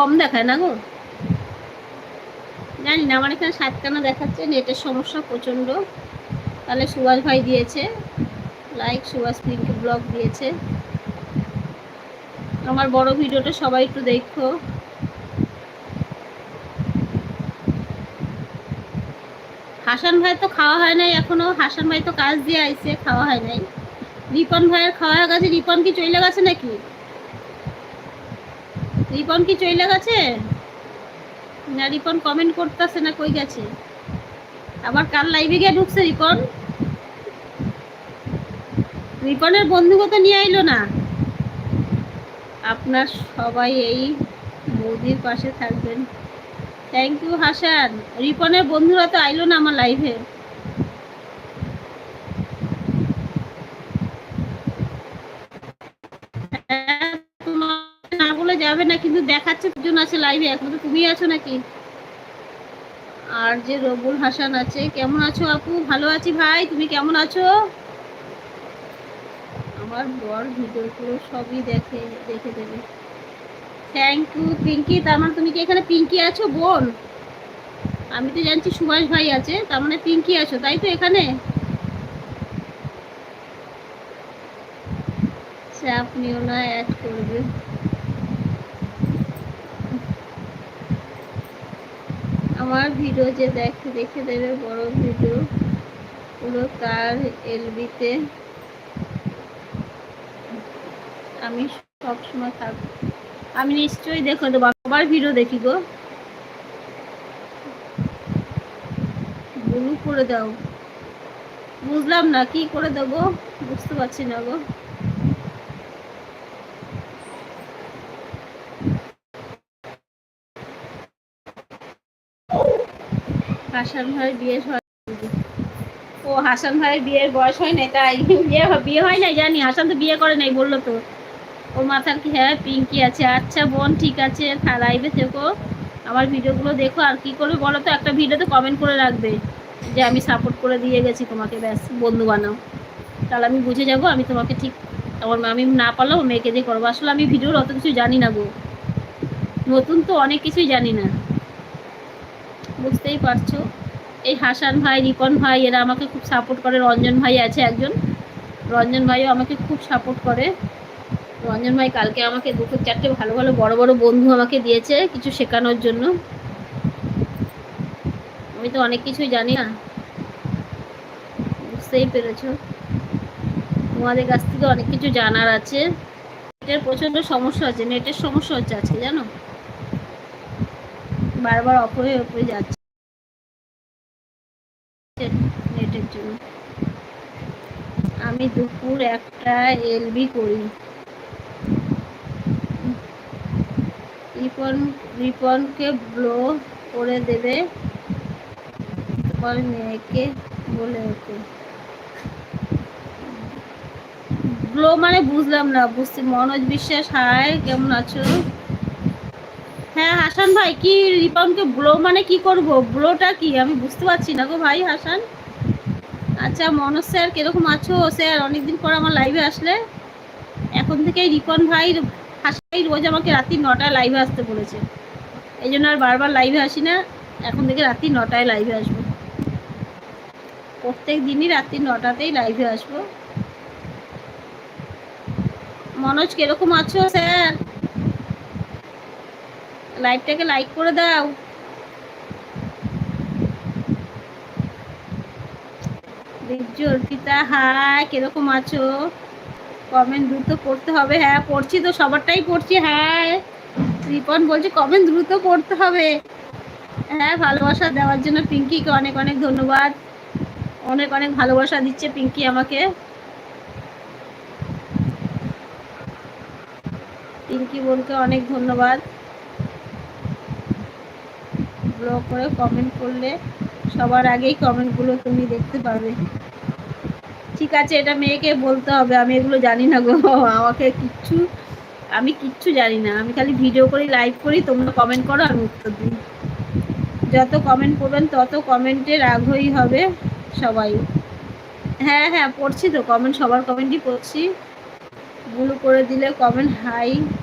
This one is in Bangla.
কম দেখায় না গো। জানি না আমার এখানে সাতখানা দেখাচ্ছে নেটের সমস্যা প্রচণ্ড। তাহলে সুভাষ ভাই দিয়েছে লাইক সুভাষ পিঙ্কি ব্লগ দিয়েছে। আমার বড় ভিডিওটা সবাই একটু দেখো। হাসান ভাই তো খাওয়া হয় নাই এখনও, হাসান ভাই তো কাজ দিয়ে আইছে, খাওয়া হয় নাই। রিপন ভাইয়ের খাওয়া গেছে, রিপন কি চলে গেছে নাকি? রিপন কি চলে গেছে? না, রিপন কমেন্ট করতেছে না, কই গেছে? আবার কাল লাইভে গিয়ে ঢুকছে রিপন? রিপনের বন্ধুকে নিয়ে আইলো না। আপনার সবাই এই বৌদির পাশে থাকবেন। Thank you Hasan. রিপনের বন্ধুরা তো আইলো না আমার লাইভে বলে যাবে না, কিন্তু দেখাচ্ছে দুজন আছে লাইভে তো তুমি আছো নাকি? আর যে রবুল হাসান আছে, কেমন আছো আপু? ভালো আছি ভাই, তুমি কেমন আছো? আমার বর ভিডিওগুলো সবই দেখে দেখে দেবে। থ্যাংক ইউ পিঙ্কি তার মানে তুমি কি এখানে পিঙ্কি আছো, বোন? আমি তো জানছি সুভাষ ভাই আছে, তার মানে পিঙ্কি আছো, তাই তো এখানে? চাপ নিও না অ্যাড করবে। আমার ভিডিও যে দেখে দেখে দেবে, বড় ভিডিও। পুরো তার এলবিতে। আমি সবসময় থাকব আমি নিশ্চয়ই দেখো দেবো আবার ভিডিও দেখি গো। করে দাও। বুঝলাম না, কি করে দেবো? বুঝতে পারছি না গো। হাসান ভাই বিয়ে ও হাসান ভাইয়ের বিয়ের বয়স হয় নাই, তাই বিয়ে বিয়ে হয় নাই, জানি। হাসান তো বিয়ে করে নাই, বলল তো। ওর মাথার কি হ্যাঁ পিঙ্কি আছে। আচ্ছা বোন, ঠিক আছে লাইভে থেকো। আমার ভিডিওগুলো দেখো, আর কি করবে বলো তো? একটা ভিডিওতে কমেন্ট করে রাখবে যে আমি সাপোর্ট করে দিয়ে গেছি তোমাকে, ব্যাস, বন্ধু বানাও। তাহলে আমি বুঝে যাব, আমি তোমাকে ঠিক আমার আমি না পারলেও মেয়েকে দিয়ে করব। আসলে আমি ভিডিওর অত কিছু জানি না গো। নতুন তো অনেক কিছুই জানি না। বুঝতেই পারছ। এই হাসান ভাই, রিপন ভাই, এরা আমাকে খুব সাপোর্ট করে। রঞ্জন ভাই আছে একজন। রঞ্জন ভাইও আমাকে খুব সাপোর্ট করে। রঞ্জন ভাই কালকে আমাকে দুটো, চারটে ভালো ভালো, বড় বড় বন্ধু আমাকে দিয়েছে কিছু শেখানোর জন্য। আমি তো অনেক কিছুই জানি না। বুঝতেই পেরেছ। তোমাদের কাছ থেকে অনেক কিছু জানার আছে। নেটের প্রচণ্ড সমস্যা হচ্ছে। নেটের সমস্যা হচ্ছে আজকে, জানো? বারবার অফ হয়ে হয়ে যাচ্ছে নেটের জন্য। আমি দুপুর একটা এলবি করি। রিপন, রিপনকে ব্লো করে দেবে। তোমার মেয়েকে বলে ওকে। ব্লো মানে বুঝলাম না, বুঝছি। মনোজ বিশ্বাস, হাই, কেমন আছো? হ্যাঁ হাসান ভাই, কি রিপনকে ব্লো মানে কি করব? ব্লোটা কি? আমি বুঝতে পারছি না গো ভাই, হাসান। আচ্ছা মনোজ স্যার, কীরকম আছো? স্যার, অনেকদিন পর আমার লাইভে আসলে। এখন থেকে রিপন ভাই হাসাই রোজ আমাকে রাত্রি নটায় লাইভে আসতে বলেছে। এই জন্য আর বারবার লাইভে আসি না। এখন থেকে রাত্রি নটায় লাইভে আসব। প্রত্যেক দিনই রাত্রি নটাতেই লাইভে আসব। মনোজ, কীরকম আছো, স্যার? লাইভটাকে লাইক করে দাও। অর্পিতা, হাই, কীরকম আছো? কমেন্ট দ্রুত পড়তে হবে। হ্যাঁ পড়ছি তো, সবারটাই পড়ছি হ্যাঁ রিপন বলছে কমেন্ট দ্রুত পড়তে হবে। হ্যাঁ ভালোবাসা দেওয়ার জন্য পিঙ্কিকে অনেক অনেক ধন্যবাদ। অনেক অনেক ভালোবাসা দিচ্ছে পিঙ্কি আমাকে। পিঙ্কি বোনকে অনেক ধন্যবাদ। ব্লগ করে কমেন্ট করলে সবার আগেই কমেন্টগুলো তুমি দেখতে পাবে ঠিক আছে, এটা মেয়েকে বলতে হবে, আমি এগুলো জানি না গো আমাকে কিচ্ছু, আমি কিচ্ছু জানি না, আমি খালি ভিডিও করি লাইভ করি, তোমরা কমেন্ট করো, আমি উত্তর দিই। যত কমেন্ট করবেন, তত কমেন্টের আগ্রহী হবে সবাই। হ্যাঁ হ্যাঁ পড়ছি তো কমেন্ট সবার কমেন্টই পড়ছি। ভুল করে দিলে কমেন্ট হাই